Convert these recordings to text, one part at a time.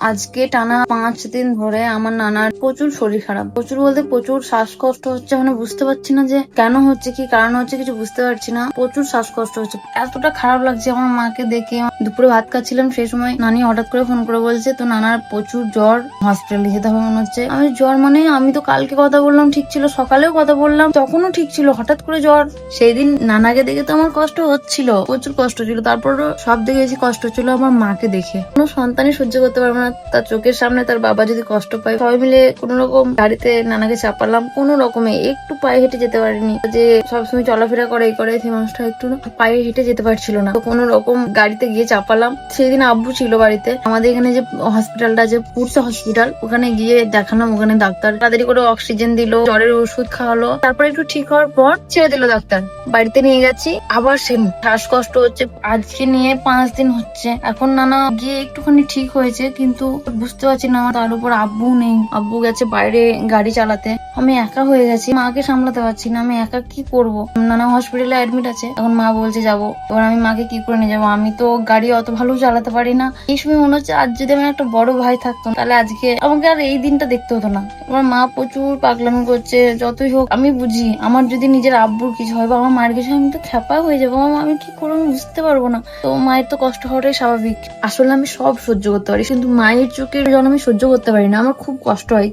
আজকে টানা পাঁচ দিন ধরে আমার নানার প্রচুর শরীর খারাপ। প্রচুর বলতে প্রচুর শ্বাসকষ্ট হচ্ছে মানে বুঝতে পারছি না যে কেন হচ্ছে, কি কারণ হচ্ছে কিছু বুঝতে পারছি না। প্রচুর শ্বাসকষ্ট হচ্ছে। এতটা খারাপ লাগছে আমার মাকে দেখে। দুপুরে ভাত খাচ্ছিলাম, সেই সময় নানি হঠাৎ করে ফোন করে বলছে তো নানার প্রচুর জ্বর হসপিটালে যেতে হবে মনে হচ্ছে। আমি জ্বর মানে আমি তো কালকে কথা বললাম, ঠিক ছিল, সকালেও কথা বললাম, তখনও ঠিক ছিল, হঠাৎ করে জ্বর। সেই দিন নানাকে দেখে তো আমার কষ্ট হচ্ছিল, প্রচুর কষ্ট ছিল। তারপরও সব থেকে বেশি কষ্ট ছিল আমার মাকে দেখে। কোনো সন্তানই সহ্য করতে পারবে না তার চোখের সামনে তার বাবা যদি কষ্ট পায়, সবাই মিলে কোনো রকম গাড়িতে নানাকে চাপালাম কোনো রকমে একটু পায়ে হেঁটে যেতে পারিনি। যে সবসময় চলাফেরা করে এই করে, সেই মানুষটা একটু পায়ে হেঁটে যেতে পারছিল না। তো কোনো রকম গাড়িতে গিয়ে চাপালাম। সেই দিন আব্বু ছিল বাড়িতে। আমাদের এখানে যে হসপিটালটা যে পুরসা হসপিটাল ওখানে গিয়ে দেখালাম, ওখানে ডাক্তার তাড়াতাড়ি করে অক্সিজেন দিল, জ্বরের ওষুধ খাওয়ালো। তারপরে একটু ঠিক হওয়ার পর ছেড়ে দিল ডাক্তার। বাড়িতে নিয়ে গেছি, আবার সেম শ্বাসকষ্ট হচ্ছে। আজকে নিয়ে পাঁচ দিন হচ্ছে। এখন নানা গিয়ে একটুখানি ঠিক হয়েছে, কিন্তু বুঝতে পারছি না, তার উপর আব্বু নেই। আব্বু গেছে বাইরে গাড়ি চালাতে। আমি একা হয়ে গেছি, মাকে সামলাতে পারছি না, আমি একা কি করব? নানা হসপিটালে অ্যাডমিট আছে, এখন মা বলছে যাব। এবার আমি মাকে কি করে নিয়ে যাব? আমি তো গাড়ি অত ভালো চালাতে পারি না। এই সময় মনে হচ্ছে আজ যদি আমার একটা বড় ভাই থাকতো, তাহলে আজকে আমাকে আর এই দিনটা দেখতে হতো না। এবার মা প্রচুর পাগলামি করছে, যতই হোক, আমি বুঝি, আমার যদি নিজের আব্বুর কিছু হয় বা আমার মার কিছু আমি তো খ্যাপা হয়ে যাব। আমার আমি কি করব? আমি বুঝতে পারব না। তো মায়ের তো কষ্ট হওয়াটাই স্বাভাবিক। আসলে আমি সব সহ্য করতে পারি, কিন্তু মায়ের চোখের জন্য আমি সহ্য করতে পারি না আমার খুব কষ্ট হয়।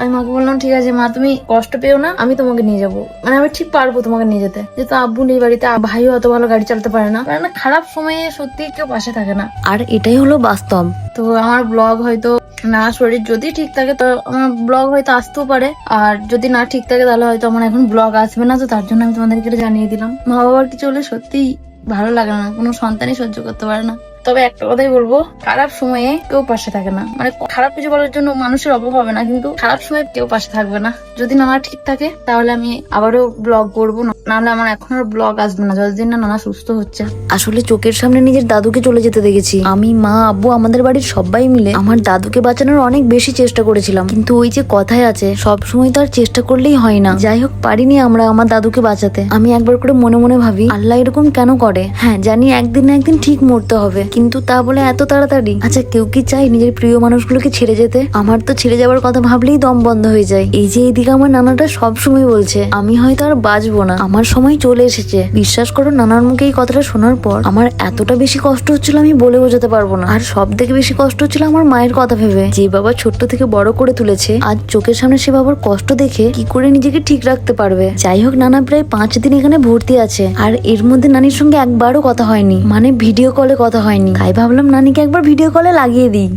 আমি মাকে বললাম ঠিক আছে মা তুমি কষ্ট পেও না আমি তোমাকে নিয়ে যাব। মানে আমি ঠিক পারব তোমাকে নিয়ে যেতে। যেহেতু আব্বু নেই বাড়িতে ভাইও অত ভালো গাড়ি চালাতে পারে না। মানে খারাপ সময়ে সত্যি কেউ পাশে থাকে না। আর এটাই হলো বাস্তব। তো আমার ব্লগ হয়তো না শরীর যদি ঠিক থাকে তো আমার ব্লগ হয়তো আসতেও পারে। আর যদি না ঠিক থাকে তাহলে হয়তো আমার এখন ব্লগ আসবে না তো তার জন্য আমি তোমাদেরকে জানিয়ে দিলাম। মা বাবার কিছু হলে সত্যিই ভালো লাগে না কোনো সন্তানই সহ্য করতে পারে না। তবে একটা কথাই বলব, খারাপ সময়ে কেউ পাশে থাকে না। মানে খারাপ কিছু বলার জন্য মানুষের অভাব হবে না, কিন্তু খারাপ সময়ে কেউ পাশে থাকবে না। যদি নানা ঠিক থাকে, তাহলে আমি আবারও ব্লগ করব, না নাহলে আমার এখন আর ব্লগ আসবে না, যতদিন না নানা সুস্থ হচ্ছে। আসলে চোখের সামনে নিজের দাদুকে চলে যেতে দেখেছি। আমি, মা, আব্বু, আমাদের বাড়ির সবাই মিলে আমার দাদুকে বাঁচানোর অনেক বেশি চেষ্টা করেছিলাম। কিন্তু ওই যে কথায় আছে, সব সময় তো আর চেষ্টা করলেই হয় না। যাই হোক, পারিনি আমরা আমার দাদুকে বাঁচাতে। আমি একবার করে মনে মনে ভাবি, আল্লাহ এরকম কেন করে? হ্যাঁ জানি একদিন না একদিন ঠিক মরতে হবে। কিন্তু তা বলে এত তাড়াতাড়ি? আচ্ছা কেউ কি চাই নিজের প্রিয় মানুষগুলোকে ছেড়ে যেতে? আমার তো ছেড়ে যাওয়ার কথা ভাবলেই দম বন্ধ হয়ে যায়। এই যে এইদিকে আমার নানাটা সব সময় বলছে, আমি হয়তো আর বাঁচবো না। আমার সময় চলে এসেছে। বিশ্বাস করো, নানার মুখে এই কথাটা শোনার পর আমার এতটা বেশি কষ্ট হচ্ছিল আমি বলে বোঝাতে পারব না। আর সব থেকে বেশি কষ্ট হচ্ছিল আমার মায়ের কথা ভেবে। যে বাবা ছোট্ট থেকে বড় করে তুলেছে, আজ চোখের সামনে সে বাবার কষ্ট দেখে কি করে নিজেকে ঠিক রাখতে পারবে? যাই হোক, নানা প্রায় পাঁচ দিন এখানে ভর্তি আছে। আর এর মধ্যে নানির সঙ্গে একবারও কথা হয়নি। মানে ভিডিও কলে কথা হয়নি। তাই ভাবলাম নানিকে একবার ভিডিও কলে লাগিয়ে দিই।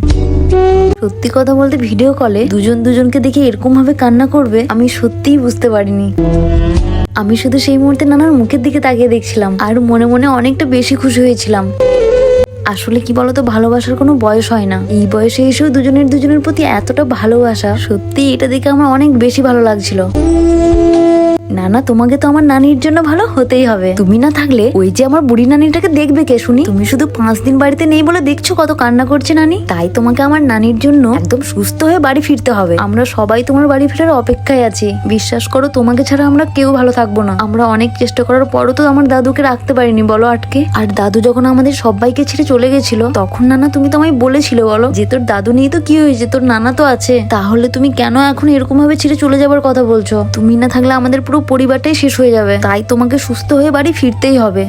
সত্যি কথা বলতে ভিডিও কলে দুজন দুজনকে দেখে এরকম ভাবে কান্না করবে আমি সত্যিই বুঝতে পারিনি। আমি শুধু সেই মুহূর্তে নানার মুখের দিকে তাকিয়ে দেখছিলাম আর মনে মনে অনেকটা বেশি খুশি হয়েছিলাম। আসলে কি বলতো ভালোবাসার কোনো বয়স হয় না। এই বয়সে এসেও দুজনের দুজনের প্রতি এতটা ভালোবাসা সত্যি এটা দেখে আমার অনেক বেশি ভালো লাগছিল। না না তোমাকে তো আমার নানির জন্য ভালো হতেই হবে। তুমি না থাকলে ওই যে আমার বুড়ি নানিটাকে দেখবে কে, শুনি? তুমি শুধু পাঁচ দিন বাড়িতে নেই বলে দেখছ কত কান্না করছে নানি? তাই তোমাকে আমার নানির জন্য একদম সুস্থ হয়ে বাড়ি ফিরতে হবে। আমরা সবাই তোমার বাড়ি ফেরার অপেক্ষায় আছি। বিশ্বাস করো, তোমাকে ছাড়া আমরা কেউ ভালো থাকব না। আমরা অনেক চেষ্টা করার পরও তো আমার দাদুকে রাখতে পারিনি, বলো আটকে। আর দাদু যখন আমাদের সবাইকে ছেড়ে চলে গেছিল, তখন নানা তুমি তো আমায় বলেছিলে, বলো, যে তোর দাদু নিয়ে তো কি হয়েছে, তোর নানা তো আছে। তাহলে তুমি কেন এখন এরকম ভাবে ছেড়ে চলে যাবার কথা বলছো? তুমি না থাকলে আমাদের পুরো পরিবারটাই শেষ হয়ে যাবে। তাই তোমাকে সুস্থ হয়ে বাড়ি ফিরতেই হবে।